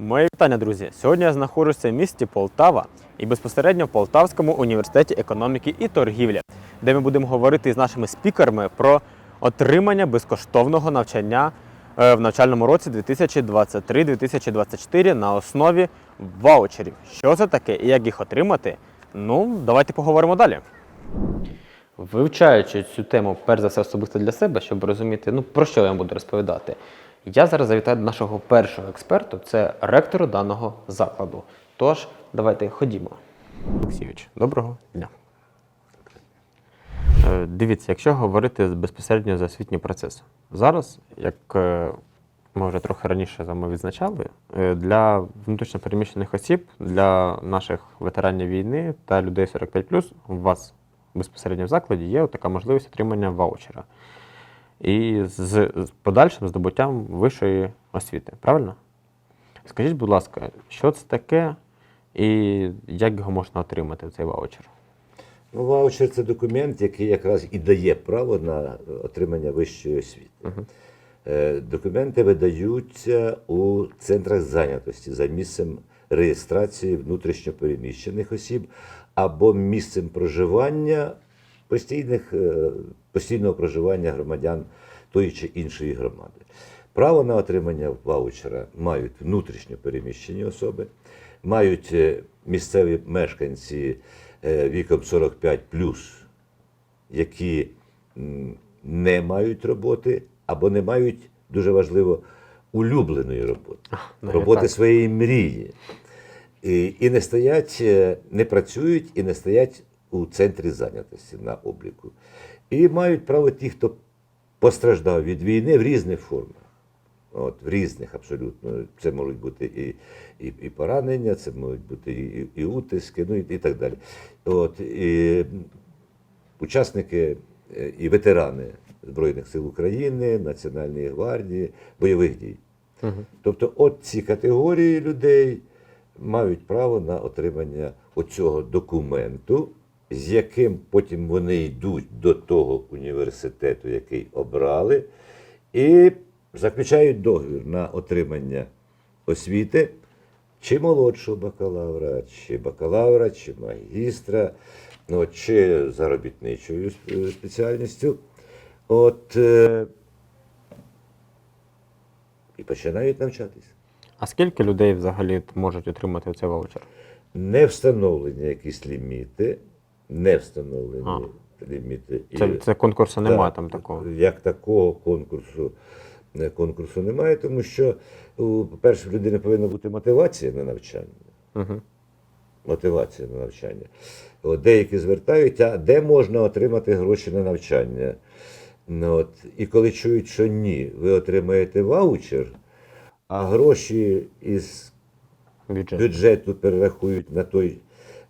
Моє вітання, друзі. Сьогодні я знаходжуся в місті Полтава і безпосередньо в Полтавському університеті економіки і торгівлі, де ми будемо говорити з нашими спікерами про отримання безкоштовного навчання е, в навчальному році 2023-2024 на основі ваучерів. Що це таке і як їх отримати? Ну, давайте поговоримо далі. Вивчаючи цю тему, перш за все, особисто для себе, щоб розуміти, ну про що я вам буду розповідати. Я зараз завітаю до нашого першого експерту, це ректору даного закладу. Тож, давайте ходімо. Олексійович, доброго дня. Е, Дивіться, якщо говорити безпосередньо за освітній процес, зараз, як е, ми вже трохи раніше вами відзначали, е, для внутрішньопереміщених осіб, для наших ветеранів війни та людей 45 у вас безпосередньо в закладі є така можливість отримання ваучера. І з, подальшим здобуттям вищої освіти, правильно? Скажіть, будь ласка, що це таке і як його можна отримати, цей ваучер? Ну, ваучер це документ, який якраз і дає право на отримання вищої освіти. Е, Документи видаються у центрах зайнятості за місцем реєстрації внутрішньопереміщених осіб або місцем проживання постійних, е, постійного проживання громадян тої чи іншої громади. Право на отримання ваучера мають внутрішньо переміщені особи, мають е, місцеві мешканці е, віком 45 які не мають роботи або не мають дуже важливо улюбленої роботи, навіть роботи так. своєї мрії. І, і не стоять, не працюють і не стоять у центрі зайнятості на обліку. І мають право ті, хто постраждав від війни в різних формах. От, в різних абсолютно. Це можуть бути і, і, і поранення, це можуть бути і, і, і утиски, ну і, і так далі. От, і учасники е, і ветерани Збройних сил України, Національної гвардії, бойових дій. Тобто, от ці категорії людей мають право на отримання оцього документу, з яким потім вони йдуть до того університету, який обрали, і заключають договір на отримання освіти чи молодшого бакалавра, чи бакалавра, чи магістра, ну, чи заробітничою е, спеціальністю. От, е, і починають навчатись. А скільки людей взагалі можуть отримати цей ваучер? Не встановлені якісь ліміти, не встановлені А. ліміти. І- Це, це конкурсу немає там такого. Як такого конкурсу, е, конкурсу немає, тому що, у, по-перше, в людини повинна бути мотивація на навчання. Угу. Мотивація на навчання. От деякі звертають, а де можна отримати гроші на навчання? Ну, от, і коли чують, що ні, ви отримаєте ваучер, а гроші із Бюджет. бюджету перерахують на той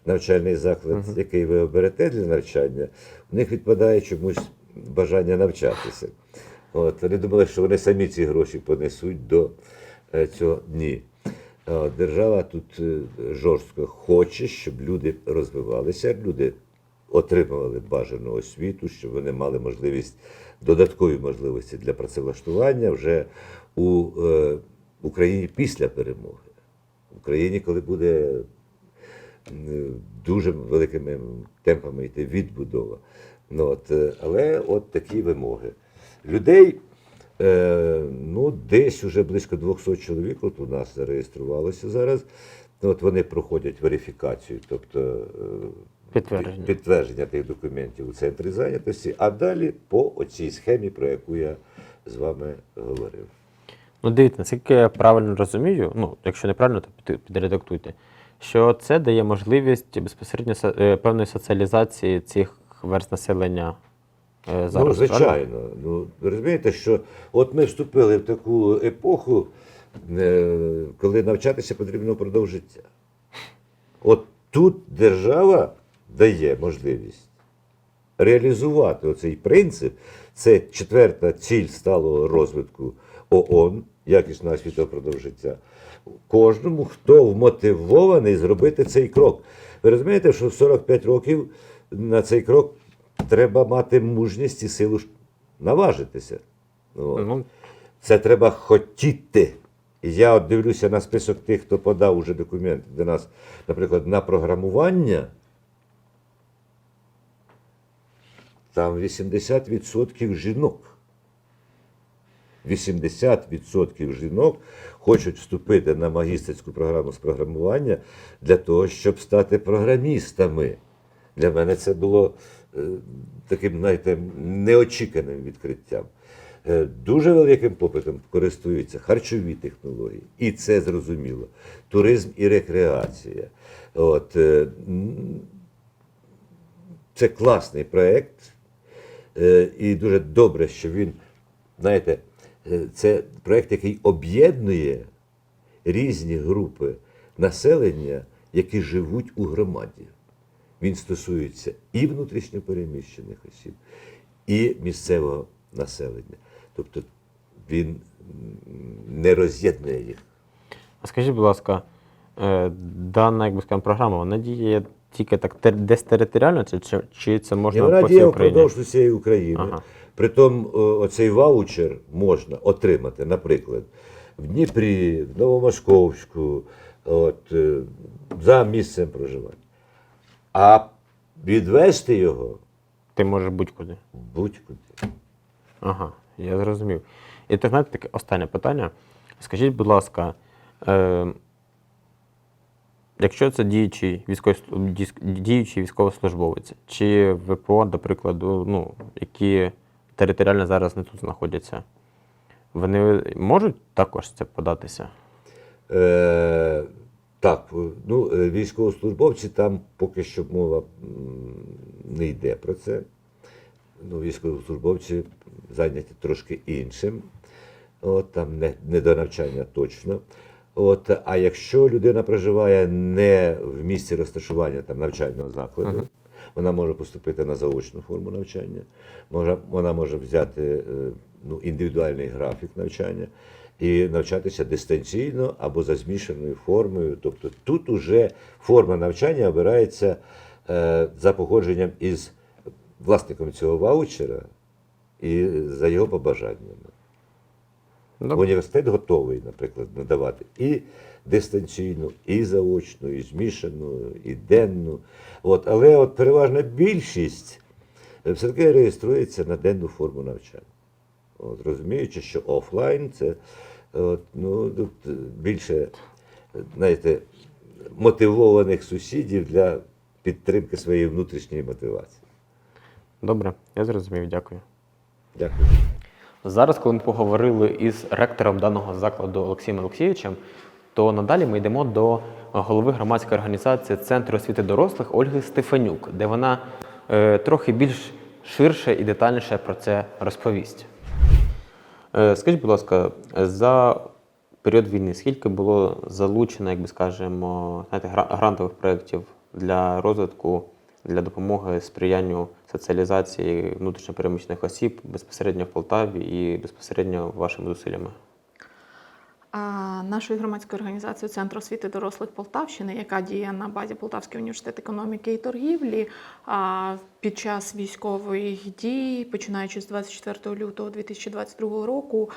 навчальний заклад, який ви оберете для навчання, у них відпадає чомусь бажання навчатися. От, вони думали, що вони самі ці гроші понесуть до е, цього дні. От, держава тут е, жорстко хоче, щоб люди розвивалися, люди отримували бажану освіту, щоб вони мали можливість, додаткові можливості для працевлаштування вже у е, Україні після перемоги. В Україні, коли буде дуже великими темпами йти відбудова. Ну, от, е, але от такі вимоги. Людей, е, ну, десь уже близько 200 чоловік от у нас зареєструвалося зараз. Ну, От вони проходять верифікацію, тобто е, Підтвердження. підтвердження тих документів у центрі зайнятості, а далі по оцій схемі, про яку я з вами говорив. Ну, дивіться, наскільки я правильно розумію, ну, якщо неправильно, то під- підредактуйте, що це дає можливість безпосередньо е, певної соціалізації цих верст населення е, зараз. ну, звичайно. Ну, розумієте, що от ми вступили в таку епоху, е, коли навчатися потрібно впродовж життя. От тут держава дає можливість реалізувати оцей принцип. Це четверта ціль сталого розвитку ООН, якісна освіта впродовж життя. Кожному, хто вмотивований зробити цей крок. Ви розумієте, що в 45 років на цей крок треба мати мужність і силу наважитися. От. Ну, Це треба хотіти. І я от дивлюся на список тих, хто подав уже документи до нас, наприклад, на програмування. Там 80% жінок. 80% жінок хочуть вступити на магістерську програму з програмування для того, щоб стати програмістами. Для мене це було е, таким, знаєте, неочіканим відкриттям. Е, Дуже великим попитом користуються харчові технології, і це зрозуміло. Туризм і рекреація. От, е, це класний проєкт, і дуже добре, що він, знаєте, це проєкт, який об'єднує різні групи населення, які живуть у громаді. Він стосується і внутрішньопереміщених осіб, і місцевого населення. Тобто він не роз'єднує їх. А скажіть, будь ласка, е, дана, як би скажемо, програма, вона діє тільки так десь територіально, чи, чи, це можна вона по всій діє впродовж усієї України. Ага. Притом оцей ваучер можна отримати, наприклад, в Дніпрі, в Новомосковську, от, е, за місцем проживання. А відвести його Ти можеш будь-куди. будь-куди. Ага, я зрозумів. І так, знаєте, таке останнє питання. Скажіть, будь ласка, е, якщо це діючий, військовий, діючий військовослужбовець, чи ВПО, до прикладу, ну, які територіально зараз не тут знаходяться, вони можуть також це податися? Е, так, ну, е, військовослужбовці там поки що мова не йде про це. Ну, військовослужбовці зайняті трошки іншим. От, там не, не до навчання точно. От, а якщо людина проживає не в місці розташування там, навчального закладу, вона може поступити на заочну форму навчання, вона може взяти е, ну, індивідуальний графік навчання і навчатися дистанційно або за змішаною формою. Тобто тут уже форма навчання обирається е, за погодженням із власником цього ваучера і за його побажаннями. Добре. Університет готовий, наприклад, надавати і дистанційну, і заочну, і змішану, і денну. От, але от переважна більшість е, все-таки реєструється на денну форму навчання. От, розуміючи, що офлайн це от, ну, тут більше, знаєте, мотивованих сусідів для підтримки своєї внутрішньої мотивації. Добре, я зрозумів, дякую. Дякую. Зараз, коли ми поговорили із ректором даного закладу Олексієм Олексійовичем, то надалі ми йдемо до голови громадської організації Центру освіти дорослих Ольги Стефанюк, де вона е, трохи більш ширше і детальніше про це розповість. Е, скажіть, будь ласка, за період війни скільки було залучено, як би скажемо, знаєте, гра- грантових проєктів для розвитку, для допомоги сприянню соціалізації внутрішньопереміщених осіб безпосередньо в Полтаві і безпосередньо вашими зусиллями? А, громадської організації Центр освіти дорослих Полтавщини, яка діє на базі Полтавський університет економіки і торгівлі, під час військових дій, починаючи з 24 лютого 2022 року,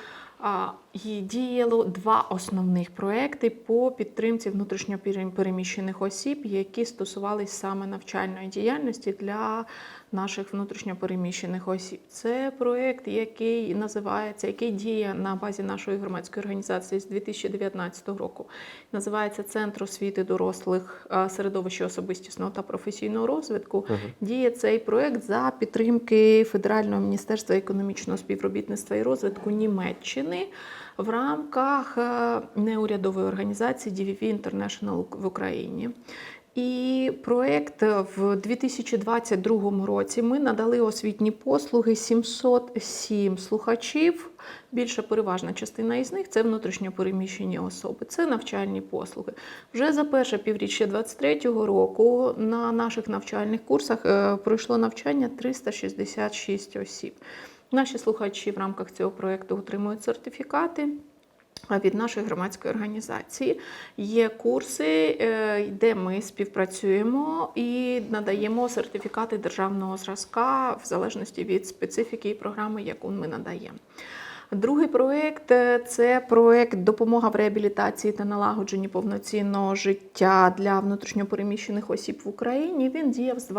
і діяло два основних проекти по підтримці внутрішньопереміщених осіб, які стосувалися саме навчальної діяльності для наших внутрішньопереміщених осіб. Це проект, який називається, який діє на базі нашої громадської організації з 2019 року. Називається Центр освіти дорослих середовища особистісного та професійного розвитку. Діє цей проект за підтримки Федерального міністерства економічного співробітництва і розвитку Німеччини в рамках е, неурядової організації DVV International в Україні. І проєкт в 2022 році ми надали освітні послуги 707 слухачів. Більша переважна частина із них це внутрішньопереміщені особи, це навчальні послуги. Вже за перше півріччя 2023 року на наших навчальних курсах е, пройшло навчання 366 осіб. Наші слухачі в рамках цього проєкту отримують сертифікати. Від нашої громадської організації є курси, е, де ми співпрацюємо і надаємо сертифікати державного зразка в залежності від специфіки і програми, яку ми надаємо. Другий проєкт е, це проєкт допомога в реабілітації та налагодженні повноцінного життя для внутрішньопереміщених осіб в Україні. Він діяв з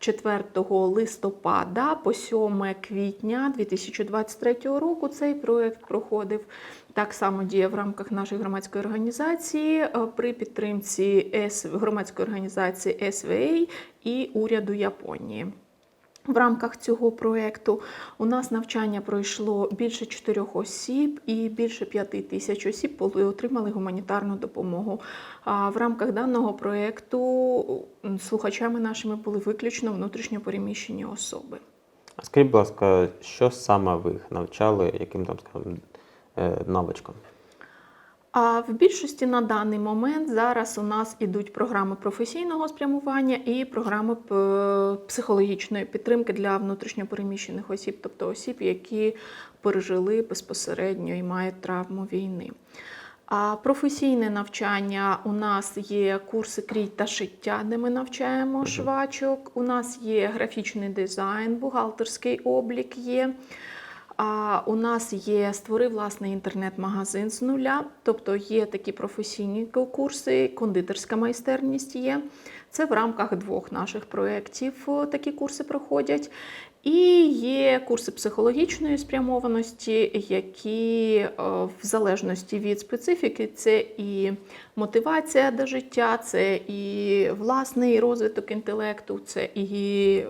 24 листопада по 7 квітня 2023 року. Цей проєкт проходив так само діє в рамках нашої громадської організації е, при підтримці громадської організації СВА і уряду Японії. В рамках цього проєкту у нас навчання пройшло більше чотирьох осіб, і більше п'яти тисяч осіб отримали гуманітарну допомогу. А в рамках даного проєкту слухачами нашими були виключно внутрішньо переміщені особи. А Скажіть, будь ласка, що саме ви навчали, яким там скажімо, е, навичкам? А в більшості на даний момент зараз у нас ідуть програми професійного спрямування і програми психологічної підтримки для внутрішньопереміщених осіб, тобто осіб, які пережили безпосередньо і мають травму війни. А професійне навчання у нас є курси крій та шиття, де ми навчаємо швачок. У нас є графічний дизайн, бухгалтерський облік є. А у нас є створив власний інтернет-магазин з нуля, тобто є такі професійні курси, кондитерська майстерність є. Це в рамках двох наших проєктів такі курси проходять. І є курси психологічної спрямованості, які е, в залежності від специфіки, це і мотивація до життя, це і власний розвиток інтелекту, це і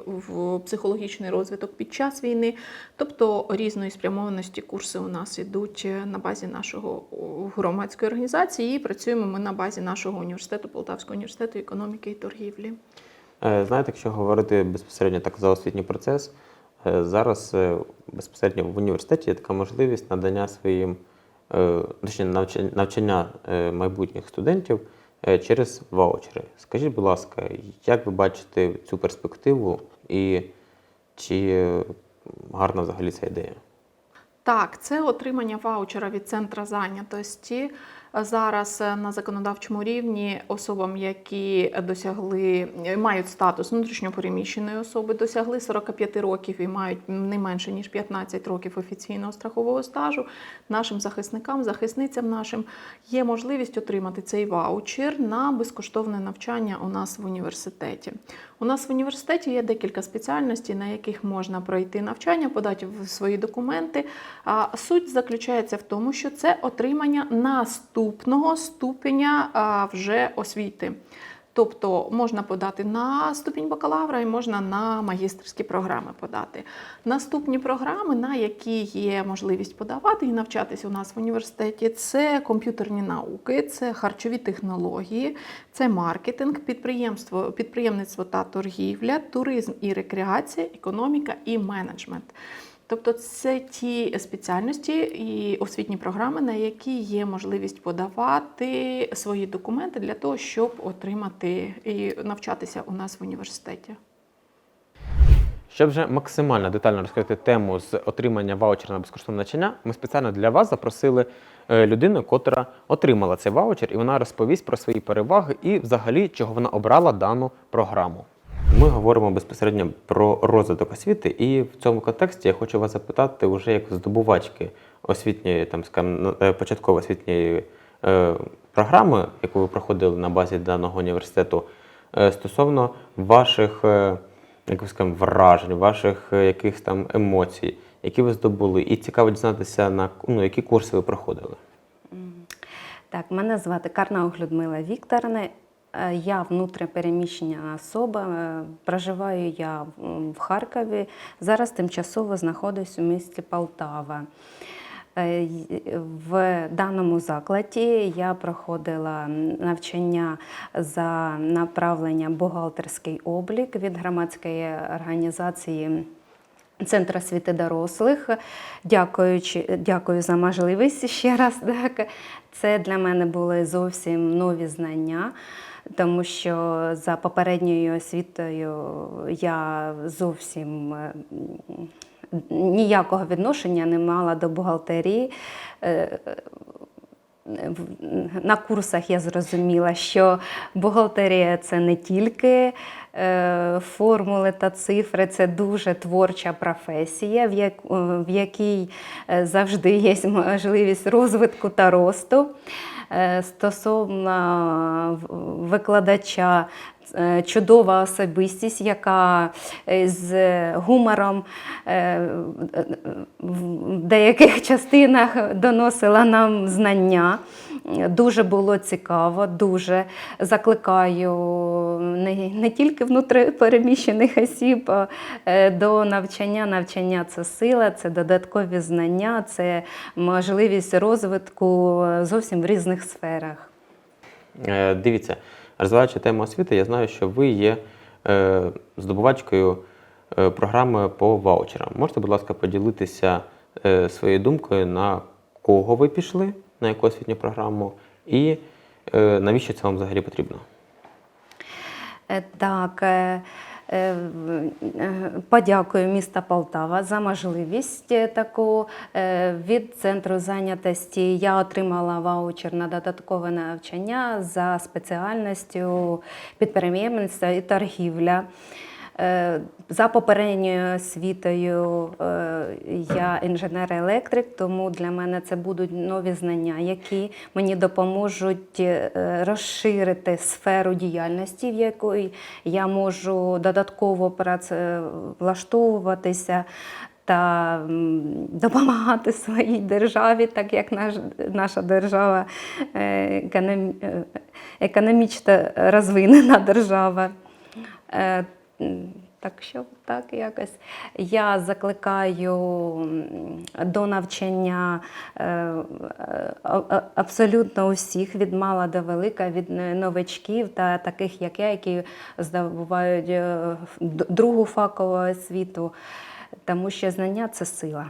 психологічний розвиток під час війни. Тобто різної спрямованості курси у нас ідуть е, на базі нашого громадської організації. І працюємо ми на базі нашого університету, Полтавського університету економіки і торгівлі. Е, Знаєте, якщо говорити безпосередньо так за освітній процес, зараз е, безпосередньо в університеті є така можливість надання своїм е, точніше, навчання, е, майбутніх студентів е, через ваучери. Скажіть, будь ласка, як ви бачите цю перспективу і чи е, гарна взагалі ця ідея? Так, це отримання ваучера від центра зайнятості. Зараз е, на законодавчому рівні особам, які досягли, е, мають статус внутрішньопереміщеної особи, досягли 45 років і мають не менше ніж 15 років офіційного страхового стажу. Нашим захисникам, захисницям нашим є можливість отримати цей ваучер на безкоштовне навчання у нас в університеті. У нас в університеті є декілька спеціальностей, на яких можна пройти навчання, подати свої документи. Суть заключається в тому, що це отримання наступного ступеня вже освіти. Тобто можна подати на ступінь бакалавра і можна на магістерські програми подати. Наступні програми, на які є можливість подавати і навчатися у нас в університеті, це комп'ютерні науки, це харчові технології, це маркетинг, підприємство, підприємництво та торгівля, туризм і рекреація, економіка і менеджмент. Тобто це ті спеціальності і освітні програми, на які є можливість подавати свої документи для того, щоб отримати і навчатися у нас в університеті. Щоб вже максимально детально розкрити тему з отримання ваучера на безкоштовне навчання, ми спеціально для вас запросили е, людину, котра отримала цей ваучер, і вона розповість про свої переваги і взагалі, чого вона обрала дану програму. Ми говоримо безпосередньо про розвиток освіти, і в цьому контексті я хочу вас запитати, вже як здобувачки освітньої, там скажімо, е, початкової освітньої е, програми, яку ви проходили на базі даного університету, е, стосовно ваших е, як ви скажемо, вражень, ваших е, якихось там емоцій, які ви здобули, і цікаво дізнатися, на ну, які курси ви проходили. Так, мене звати Карнаух Людмила Вікторовна. Е, Я внутрішньопереміщена особа. е, Проживаю я в- Харкові. Зараз тимчасово знаходжусь у місті Полтава. Е, В даному закладі я проходила навчання за направленням бухгалтерський облік від громадської організації. Центр освіти дорослих. Дякуючи, дякую за можливість ще раз. Так. Це для мене були зовсім нові знання, тому що за попередньою освітою я зовсім е, ніякого відношення не мала до бухгалтерії. Е, на курсах я зрозуміла, що бухгалтерія це не тільки е, формули та цифри, це дуже творча професія, в, якій е, завжди є можливість розвитку та росту. Е, Стосовно викладача, е, чудова особистість, яка е, з гумором е, в деяких частинах доносила нам знання. Дуже було цікаво, дуже закликаю не, не тільки внутріпереміщених осіб е, до навчання. Навчання це сила, це додаткові знання, це можливість розвитку зовсім в різних сферах. Е, Дивіться, розвиваючи тему освіти, я знаю, що ви є е, здобувачкою е, програми по ваучерам. Можете, будь ласка, поділитися е, своєю думкою, на кого ви пішли, на яку освітню програму, і навіщо це вам взагалі потрібно? Так, е, е, подякую міста Полтава за можливість е, таку. Від центру зайнятості я отримала ваучер на додаткове навчання за спеціальністю підприємництва і торгівля. Е, За попередньою освітою е, я інженер-електрик, тому для мене це будуть нові знання, які мені допоможуть е, розширити сферу діяльності, в якої я можу додатково працевлаштовуватися та допомагати своїй державі, так як наш, наша держава економ, економічно розвинена держава. Так що так якось. Я закликаю до навчання е, е, абсолютно усіх, від мала до велика, від новачків та таких, як я, які здобувають е, другу фахову освіту, тому що знання це сила.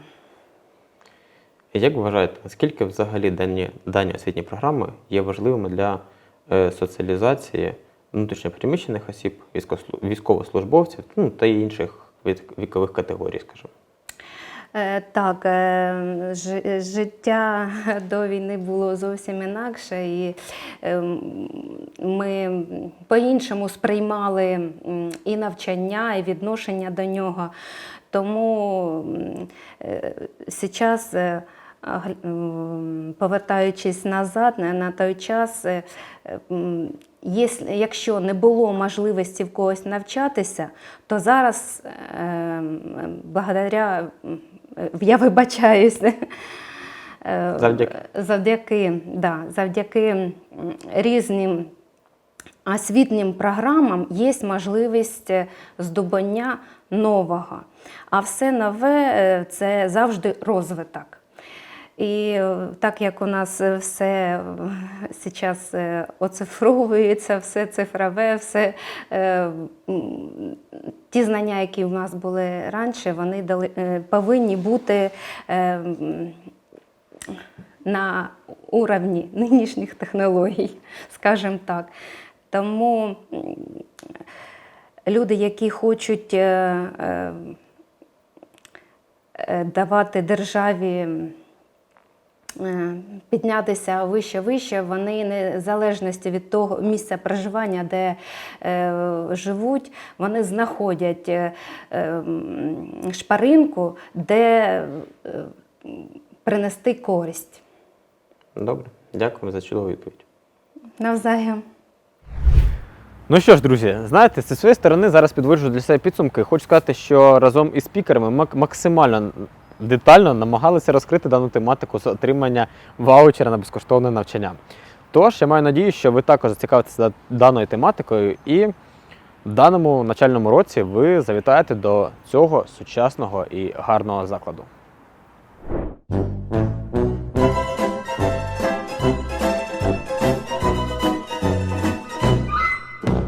Як вважаєте, наскільки взагалі дані, дані освітні програми є важливими для соціалізації внутрішньопереміщених осіб, військовослужбовців ну, та інших вікових категорій, скажімо? Е, Так, е, життя до війни було зовсім інакше, і е, ми по-іншому сприймали і навчання, і відношення до нього. Тому зараз, повертаючись назад на той час, е, якщо не було можливості в когось навчатися, то зараз, е, благодаря, я вибачаюся, е, Завдяки. завдяки, да, завдяки різним освітнім програмам є можливість е, здобання нового. А все нове е, це завжди розвиток. І е, так як у нас е, все зараз оцифровується, все цифрове, все е, ті знання, які в нас були раніше, вони дали, е, повинні бути е, на уровні нинішніх технологій, скажімо так. Тому люди, які хочуть е, е, е, давати державі е, піднятися вище вище, вони незалежності від того місця проживання, де е, живуть, вони знаходять е, е, шпаринку, де е, принести користь. Добре, дякую за чудову відповідь. Навзаєм. Ну що ж, друзі, знаєте, зі своєї сторони зараз підводжу для себе підсумки. Хочу сказати, що разом із спікерами максимально детально намагалися розкрити дану тематику з отримання ваучера на безкоштовне навчання. Тож я маю надію, що ви також зацікавитеся даною тематикою, і в даному навчальному році ви завітаєте до цього сучасного і гарного закладу.